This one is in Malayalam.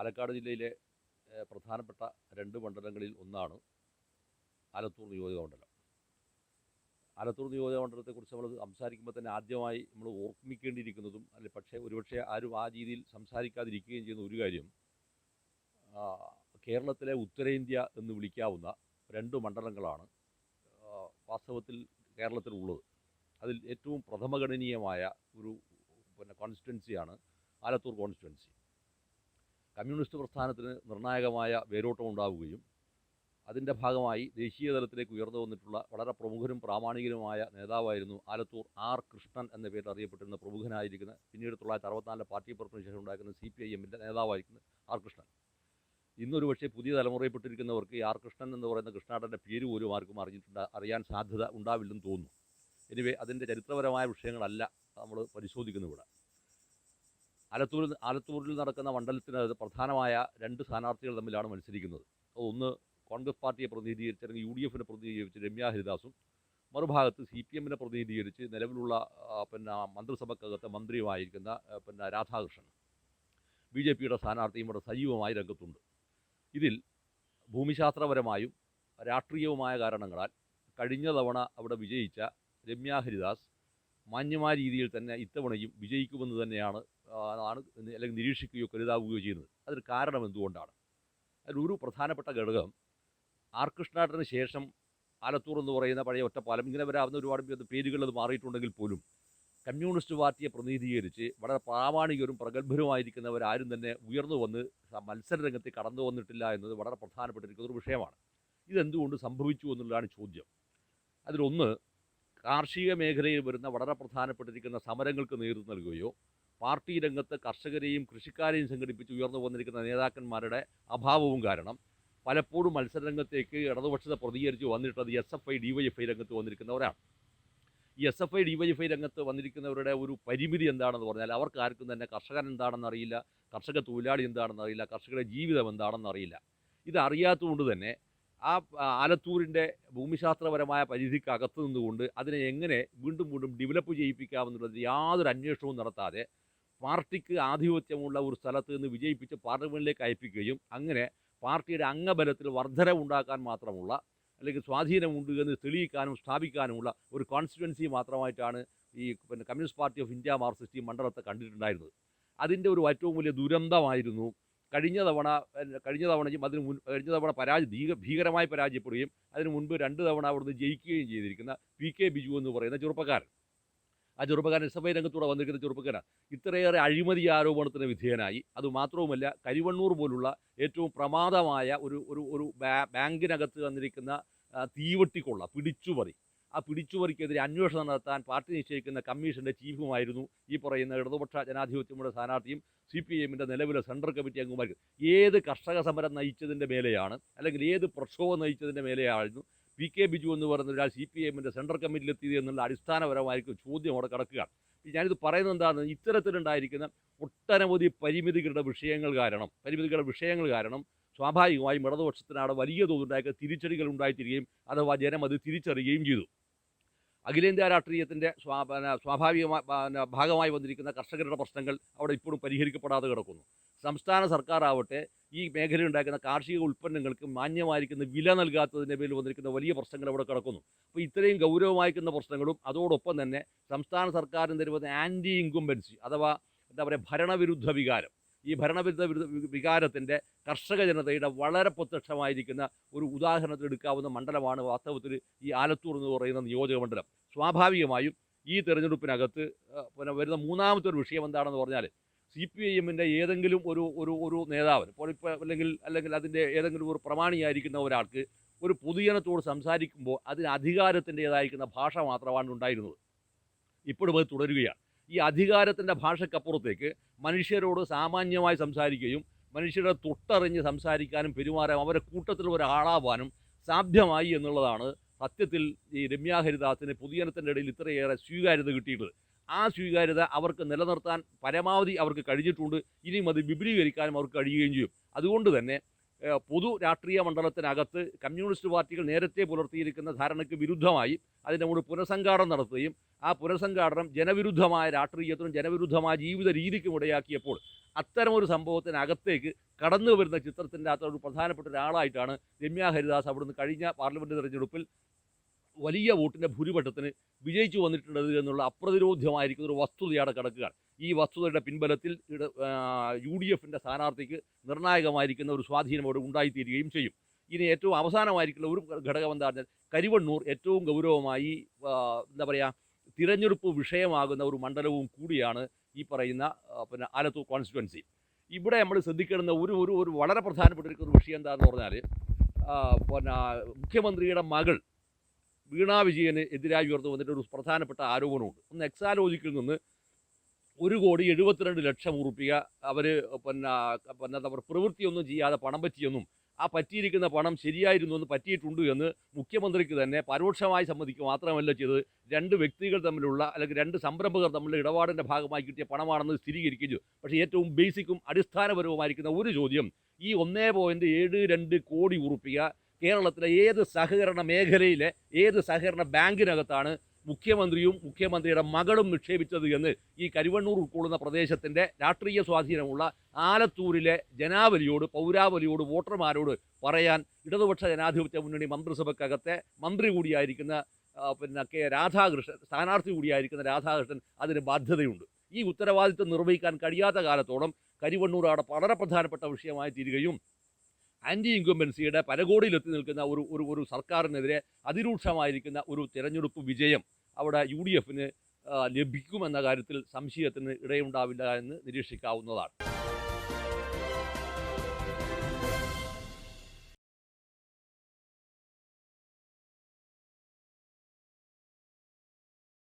പാലക്കാട് ജില്ലയിലെ പ്രധാനപ്പെട്ട രണ്ട് മണ്ഡലങ്ങളിൽ ഒന്നാണ് ആലത്തൂർ നിയോജക മണ്ഡലം. ആലത്തൂർ നിയോജക മണ്ഡലത്തെക്കുറിച്ച് നമ്മൾ സംസാരിക്കുമ്പോൾ തന്നെ ആദ്യമായി നമ്മൾ ഓർമ്മിക്കേണ്ടിയിരിക്കുന്നതും അല്ലെ പക്ഷേ ഒരുപക്ഷെ ആരും ആ രീതിയിൽ സംസാരിക്കാതിരിക്കുകയും ചെയ്യുന്ന ഒരു കാര്യം കേരളത്തിലെ ഉത്തരേന്ത്യ എന്ന് വിളിക്കാവുന്ന രണ്ട് മണ്ഡലങ്ങളാണ് വാസ്തവത്തിൽ കേരളത്തിലുള്ളത്. അതിൽ ഏറ്റവും പ്രഥമഗണനീയമായ ഒരു പിന്നെ കോൺസ്റ്റിറ്റുവൻസിയാണ് ആലത്തൂർ കോൺസ്റ്റിറ്റ്വൻസി കമ്മ്യൂണിസ്റ്റ് പ്രസ്ഥാനത്തിന് നിർണായകമായ വേരോട്ടം ഉണ്ടാവുകയും അതിന്റെ ഭാഗമായി ദേശീയ തലത്തിലേക്ക് ഉയർന്നു വന്നിട്ടുള്ള വളരെ പ്രമുഖരും പ്രാമാണികരുമായ നേതാവായിരുന്നു ആലത്തൂർ ആർ കൃഷ്ണൻ എന്ന പേരിൽ അറിയപ്പെട്ടിരുന്ന പ്രമുഖനായിരിക്കുന്ന പിന്നീട് തൊള്ളായിരത്തി അറുപത്തിനാലിലെ പാർട്ടി പുറപ്പിന് ശേഷം ഉണ്ടാക്കുന്ന സി പി ഐ എമ്മിന്റെ നേതാവായിരിക്കുന്ന ആർ കൃഷ്ണൻ. ഇന്നൊരു പക്ഷേ പുതിയ തലമുറയിൽപ്പെട്ടിരിക്കുന്നവർക്ക് ഈ ആർ കൃഷ്ണൻ എന്ന് പറയുന്ന കൃഷ്ണാടന്റെ പേര് പോലും ആർക്കും അറിഞ്ഞിട്ടുണ്ട് അറിയാൻ സാധ്യത ഉണ്ടാവില്ലെന്ന് തോന്നുന്നു. എനിവേ അതിന്റെ ചരിത്രപരമായ വിഷയങ്ങളല്ല നമ്മൾ പരിശോധിക്കുന്നു ഇവിടെ. ആലത്തൂരിൽ ആലത്തൂരിൽ നടക്കുന്ന മണ്ഡലത്തിന് പ്രധാനമായ രണ്ട് സ്ഥാനാർത്ഥികൾ തമ്മിലാണ് മത്സരിക്കുന്നത്. ഒന്ന് കോൺഗ്രസ് പാർട്ടിയെ പ്രതിനിധീകരിച്ച് അല്ലെങ്കിൽ യു ഡി എഫിനെ പ്രതിനിധീകരിച്ച് രമ്യ ഹരിദാസും മറുഭാഗത്ത് സി പി എമ്മിനെ പ്രതിനിധീകരിച്ച് നിലവിലുള്ള പിന്നെ മന്ത്രിസഭക്കകത്തെ മന്ത്രിയുമായിരിക്കുന്ന പിന്നെ രാധാകൃഷ്ണൻ. ബി ജെ പിയുടെ സ്ഥാനാർത്ഥിയും ഇവിടെ സജീവമായി രംഗത്തുണ്ട്. ഇതിൽ ഭൂമിശാസ്ത്രപരമായും രാഷ്ട്രീയവുമായ കാരണങ്ങളാൽ കഴിഞ്ഞ തവണ അവിടെ വിജയിച്ച രമ്യ ഹരിദാസ് മാന്യമായ രീതിയിൽ തന്നെ ഇത്തവണയും വിജയിക്കുമെന്ന് തന്നെയാണ് ആണ് അല്ലെങ്കിൽ നിരീക്ഷിക്കുകയോ കരുതാവുകയോ ചെയ്യുന്നത്. അതിന് കാരണം എന്തുകൊണ്ടാണ്? അതിലൊരു പ്രധാനപ്പെട്ട ഘടകം ആർ കൃഷ്ണാട്ടന് ശേഷം ആലത്തൂർ എന്ന് പറയുന്ന പഴയ ഒറ്റപ്പാലം ഇങ്ങനെ വരാവുന്ന ഒരുപാട് പേര് പേരുകൾ അത് മാറിയിട്ടുണ്ടെങ്കിൽ പോലും കമ്മ്യൂണിസ്റ്റ് പാർട്ടിയെ പ്രതിനിധീകരിച്ച് വളരെ പ്രാമാണികരും പ്രഗത്ഭരുമായിരിക്കുന്നവരാരും തന്നെ ഉയർന്നു വന്ന് മത്സര രംഗത്ത് കടന്നു വന്നിട്ടില്ല എന്നത് വളരെ പ്രധാനപ്പെട്ടിരിക്കുന്ന ഒരു വിഷയമാണ്. ഇതെന്തുകൊണ്ട് സംഭവിച്ചു എന്നുള്ളതാണ് ചോദ്യം. അതിലൊന്ന് കാർഷിക മേഖലയിൽ വരുന്ന വളരെ പ്രധാനപ്പെട്ടിരിക്കുന്ന സമരങ്ങൾക്ക് നേതൃത്വം നൽകുകയോ പാർട്ടി രംഗത്ത് കർഷകരെയും കൃഷിക്കാരെയും സംഘടിപ്പിച്ച് ഉയർന്നു വന്നിരിക്കുന്ന നേതാക്കന്മാരുടെ അഭാവവും കാരണം പലപ്പോഴും മത്സരരംഗത്തേക്ക് ഇടതുപക്ഷത്തെ പ്രതികരിച്ച് വന്നിട്ടുള്ളത് S F I D Y F I രംഗത്ത് വന്നിരിക്കുന്നവരാണ്. ഈ S F I D Y F I രംഗത്ത് വന്നിരിക്കുന്നവരുടെ ഒരു പരിമിതി എന്താണെന്ന് പറഞ്ഞാൽ അവർക്ക് ആർക്കും തന്നെ കർഷകൻ എന്താണെന്ന് അറിയില്ല കർഷക തൊഴിലാളി എന്താണെന്ന് അറിയില്ല കർഷകരുടെ ജീവിതം എന്താണെന്ന് അറിയില്ല. ഇതറിയാത്തതുകൊണ്ട് തന്നെ ആ ആലത്തൂരിന്റെ ഭൂമിശാസ്ത്രപരമായ പരിധിക്കകത്ത് നിന്നുകൊണ്ട് അതിനെ എങ്ങനെ വീണ്ടും വീണ്ടും ഡെവലപ്പ് ചെയ്യിപ്പിക്കാമെന്നുള്ളത് യാതൊരു അന്വേഷണവും നടത്താതെ പാർട്ടിക്ക് ആധിപത്യമുള്ള ഒരു സ്ഥലത്ത് നിന്ന് വിജയിപ്പിച്ച് പാർലമെന്റിലേക്ക് അയപ്പിക്കുകയും അങ്ങനെ പാർട്ടിയുടെ അംഗബലത്തിൽ വർധനവുണ്ടാക്കാൻ മാത്രമുള്ള അല്ലെങ്കിൽ സ്വാധീനമുണ്ട് എന്ന് തെളിയിക്കാനും സ്ഥാപിക്കാനുമുള്ള ഒരു കോൺസ്റ്റിറ്റ്വൻസി മാത്രമായിട്ടാണ് ഈ പിന്നെ Communist Party of India Marxist മണ്ഡലത്തെ കണ്ടിട്ടുണ്ടായിരുന്നത്. അതിന്റെ ഒരു ഏറ്റവും വലിയ ദുരന്തമായിരുന്നു കഴിഞ്ഞ തവണ കഴിഞ്ഞ തവണയും അതിന് മുൻ കഴിഞ്ഞ തവണ പരാജയ ഭീക ഭീകരമായി പരാജയപ്പെടുകയും അതിന് മുൻപ് രണ്ട് തവണ അവിടുന്ന് ജയിക്കുകയും ചെയ്തിരിക്കുന്ന പി കെ ബിജു എന്ന് പറയുന്ന ചെറുപ്പക്കാരൻ. ആ ചെറുപ്പക്കാരൻ സഭ രംഗത്തൂടെ വന്നിരിക്കുന്ന ചെറുപ്പക്കാരൻ ഇത്രയേറെ അഴിമതി ആരോപണത്തിന് വിധേയനായി. അതുമാത്രവുമല്ല കരിവണ്ണൂർ പോലുള്ള ഏറ്റവും പ്രമാദമായ ഒരു ഒരു ഒരു ബാങ്കിനകത്ത് വന്നിരിക്കുന്ന തീവട്ടിക്കൊള്ള പിടിച്ചുപറി ആ പിടിച്ചുപറിക്കെതിരെ അന്വേഷണം നടത്താൻ പാർട്ടി നിശ്ചയിക്കുന്ന കമ്മീഷന്റെ ചീഫുമായിരുന്നു ഈ പറയുന്ന ഇടതുപക്ഷ ജനാധിപത്യമുള്ള സ്ഥാനാർത്ഥിയും സി പി എമ്മിന്റെ നിലവിലെ സെൻട്രൽ കമ്മിറ്റി അംഗമായിരുന്നു ഏത് കർഷക സമരം നയിച്ചതിന്റെ മേലെയാണ് അല്ലെങ്കിൽ ഏത് പ്രക്ഷോഭം നയിച്ചതിന്റെ മേലെയായിരുന്നു പി കെ ബിജു എന്ന് പറയുന്ന ഒരാൾ സി പി എമ്മിന്റെ സെൻട്രൽ കമ്മിറ്റിയിലെത്തിയത് എന്നുള്ള അടിസ്ഥാനപരമായിരിക്കും ചോദ്യം അവിടെ കിടക്കുകയാണ്. ഞാനിത് പറയുന്നത് എന്താണ് ഇത്തരത്തിലുണ്ടായിരിക്കുന്ന ഒട്ടനവധി പരിമിതികളുടെ വിഷയങ്ങൾ കാരണം പരിമിതികളുടെ വിഷയങ്ങൾ കാരണം സ്വാഭാവികമായും ഇടതുപക്ഷത്തിനാണ് വലിയ തോതുണ്ടായ തിരിച്ചടികൾ ഉണ്ടായിത്തീരുകയും അഥവാ ജനം അത് തിരിച്ചറിയുകയും ചെയ്തു. അഖിലേന്ത്യാ രാഷ്ട്രീയത്തിന്റെ സ്വാ സ്വാഭാവികമായ ഭാഗമായി വന്നിരിക്കുന്ന കർഷകരുടെ പ്രശ്നങ്ങൾ അവിടെ ഇപ്പോഴും പരിഹരിക്കപ്പെടാതെ കിടക്കുന്നു. സംസ്ഥാന സർക്കാർ ആവട്ടെ ഈ മേഖലയിൽ ഉണ്ടാക്കുന്ന കാർഷിക ഉൽപ്പന്നങ്ങൾക്ക് മാന്യമായിരിക്കുന്ന വില നൽകാത്തതിന്റെ പേരിൽ വന്നിരിക്കുന്ന വലിയ പ്രശ്നങ്ങൾ അവിടെ കിടക്കുന്നു. അപ്പോൾ ഇത്രയും ഗൗരവമായിരിക്കുന്ന പ്രശ്നങ്ങളും അതോടൊപ്പം തന്നെ സംസ്ഥാന സർക്കാരിന് തരുന്ന ആന്റി ഇൻകുംബൻസി അഥവാ എന്താ പറയുക ഭരണവിരുദ്ധ വികാരം ഈ ഭരണവിരുദ്ധ വികാരത്തിന്റെ കർഷക ജനതയുടെ വളരെ പ്രത്യക്ഷമായിരിക്കുന്ന ഒരു ഉദാഹരണത്തിൽ എടുക്കാവുന്ന മണ്ഡലമാണ് വാസ്തവത്തിൽ ഈ ആലത്തൂർ എന്ന് പറയുന്ന നിയോജക മണ്ഡലം. സ്വാഭാവികമായും ഈ തെരഞ്ഞെടുപ്പിനകത്ത് പിന്നെ വരുന്ന മൂന്നാമത്തെ ഒരു വിഷയം എന്താണെന്ന് പറഞ്ഞാൽ സി പി ഐ എമ്മിന്റെ ഏതെങ്കിലും ഒരു ഒരു ഒരു നേതാവിന് ഇപ്പോൾ ഇപ്പോൾ അല്ലെങ്കിൽ അല്ലെങ്കിൽ അതിന്റെ ഏതെങ്കിലും ഒരു പ്രമാണിയായിരിക്കുന്ന ഒരാൾക്ക് ഒരു പൊതുജനത്തോട് സംസാരിക്കുമ്പോൾ അതിന് അധികാരത്തിന്റേതായിരിക്കുന്ന ഭാഷ മാത്രമാണ് ഉണ്ടായിരുന്നത്. ഇപ്പോഴും അത് തുടരുകയാണ്. ഈ അധികാരത്തിന്റെ ഭാഷയ്ക്കപ്പുറത്തേക്ക് മനുഷ്യരോട് സാമാന്യമായി സംസാരിക്കുകയും മനുഷ്യരെ തൊട്ടറിഞ്ഞ് സംസാരിക്കാനും പെരുമാറാനും അവരെ കൂട്ടത്തിൽ ഒരാളാവാനും സാധ്യമായി എന്നുള്ളതാണ് സത്യത്തിൽ ഈ രമ്യാ ഹരിദാസിന് ഇടയിൽ ഇത്രയേറെ സ്വീകാര്യത കിട്ടിയിട്ടുള്ളത്. ആ സ്വീകാര്യത അവർക്ക് നിലനിർത്താൻ പരമാവധി അവർക്ക് കഴിഞ്ഞിട്ടുണ്ട്. ഇനിയും അത് വിപുലീകരിക്കാനും അവർക്ക് കഴിയുകയും ചെയ്യും. അതുകൊണ്ട് തന്നെ പൊതു രാഷ്ട്രീയ മണ്ഡലത്തിനകത്ത് കമ്മ്യൂണിസ്റ്റ് പാർട്ടികൾ നേരത്തെ പുലർത്തിയിരിക്കുന്ന ധാരണയ്ക്ക് വിരുദ്ധമായി അതിന്റെ കൂടെ പുനഃസംഘാടനം നടത്തുകയും ആ പുനഃസംഘാടനം ജനവിരുദ്ധമായ രാഷ്ട്രീയത്തിനും ജനവിരുദ്ധമായ ജീവിത രീതിക്കും ഇടയാക്കിയപ്പോൾ അത്തരമൊരു സംഭവത്തിനകത്തേക്ക് കടന്നു വരുന്ന ചിത്രത്തിന്റെ അത്ര ഒരു പ്രധാനപ്പെട്ട ഒരാളായിട്ടാണ് രമ്യ ഹരിദാസ് അവിടുന്ന് കഴിഞ്ഞ പാർലമെന്റ് തെരഞ്ഞെടുപ്പിൽ വലിയ വോട്ടിന്റെ ഭൂരിപക്ഷത്തിന് വിജയിച്ചു വന്നിട്ടുള്ളത് എന്നുള്ള അപ്രതിരോധ്യമായിരിക്കുന്ന ഒരു വസ്തുതയാണ് കിടക്കുകയാണ് ഈ വസ്തുതയുടെ പിൻബലത്തിൽ യു ഡി എഫിന്റെ സ്ഥാനാർത്ഥിക്ക് നിർണായകമായിരിക്കുന്ന ഒരു സ്വാധീനം അവിടെ ഉണ്ടായിത്തീരുകയും ചെയ്യും. ഇനി ഏറ്റവും അവസാനമായിരിക്കുന്ന ഒരു ഘടകം എന്താ പറഞ്ഞാൽ കരിവണ്ണൂർ ഏറ്റവും ഗൗരവമായി എന്താ പറയുക തിരഞ്ഞെടുപ്പ് വിഷയമാകുന്ന ഒരു മണ്ഡലവും കൂടിയാണ് ഈ പറയുന്ന പിന്നെ ആലത്തൂർ കോൺസ്റ്റിറ്റുവൻസി ഇവിടെ നമ്മൾ ശ്രദ്ധിക്കേണ്ടുന്ന ഒരു ഒരു ഒരു വളരെ പ്രധാനപ്പെട്ട ഒരു വിഷയം എന്താണെന്ന് പറഞ്ഞാൽ പിന്നെ മുഖ്യമന്ത്രിയുടെ മകൾ വീണാ വിജയന് എതിരായി ഉയർന്നു വന്നിട്ട് ഒരു പ്രധാനപ്പെട്ട ആരോപണമുണ്ട്. ഒന്ന് എക്സാലോജിക്കിൽ നിന്ന് ഒരു കോടി എഴുപത്തിരണ്ട് ലക്ഷം ഉറുപ്പിക അവർ പിന്നെ പിന്നെ പ്രവൃത്തിയൊന്നും ചെയ്യാതെ പണം പറ്റിയെന്നും ആ പറ്റിയിരിക്കുന്ന പണം ശരിയായിരുന്നു എന്ന് പറ്റിയിട്ടുണ്ട് എന്ന് മുഖ്യമന്ത്രിക്ക് തന്നെ പരോക്ഷമായി സമ്മതിക്കുക മാത്രമല്ല ചെയ്തത്. രണ്ട് വ്യക്തികൾ തമ്മിലുള്ള അല്ലെങ്കിൽ രണ്ട് സംരംഭകർ തമ്മിലുള്ള ഇടപാടിന്റെ ഭാഗമായി കിട്ടിയ പണമാണെന്ന് സ്ഥിരീകരിക്കുന്നു പക്ഷേ ഏറ്റവും ബേസിക്കും അടിസ്ഥാനപരവുമായിരിക്കുന്ന ഒരു ചോദ്യം ഈ ഒന്നേ പോയിന്റ് ഏഴ് രണ്ട് കോടി ഉറുപ്പിക കേരളത്തിലെ ഏത് സഹകരണ മേഖലയിലെ ഏത് സഹകരണ ബാങ്കിനകത്താണ് മുഖ്യമന്ത്രിയും മുഖ്യമന്ത്രിയുടെ മകളും നിക്ഷേപിച്ചത് എന്ന് ഈ കരുവണ്ണൂർ ഉൾക്കൊള്ളുന്ന പ്രദേശത്തിന്റെ രാഷ്ട്രീയ സ്വാധീനമുള്ള ആലത്തൂരിലെ ജനാവലിയോട് പൗരാവലിയോട് വോട്ടർമാരോട് പറയാൻ ഇടതുപക്ഷ ജനാധിപത്യ മുന്നണി മന്ത്രിസഭയ്ക്കകത്തെ മന്ത്രി കൂടിയായിരിക്കുന്ന പിന്നെ കെ രാധാകൃഷ്ണൻ സ്ഥാനാർത്ഥി കൂടിയായിരിക്കുന്ന രാധാകൃഷ്ണൻ അതിന് ബാധ്യതയുണ്ട്. ഈ ഉത്തരവാദിത്വം നിർവഹിക്കാൻ കഴിയാത്ത കാലത്തോളം കരിവണ്ണൂർ അവിടെ വളരെ പ്രധാനപ്പെട്ട വിഷയമായി തീരുകയും ആന്റി ഇൻകംബൻസിയുടെ പരകോടിയിലെത്തി നിൽക്കുന്ന ഒരു ഒരു സർക്കാരിനെതിരെ അതിരൂക്ഷമായിരിക്കുന്ന ഒരു തിരഞ്ഞെടുപ്പ് വിജയം അവിടെ യു ഡി എഫിന് ലഭിക്കുമെന്ന കാര്യത്തിൽ സംശയത്തിന് ഇടയുണ്ടാവില്ല എന്ന് നിരീക്ഷിക്കാവുന്നതാണ്.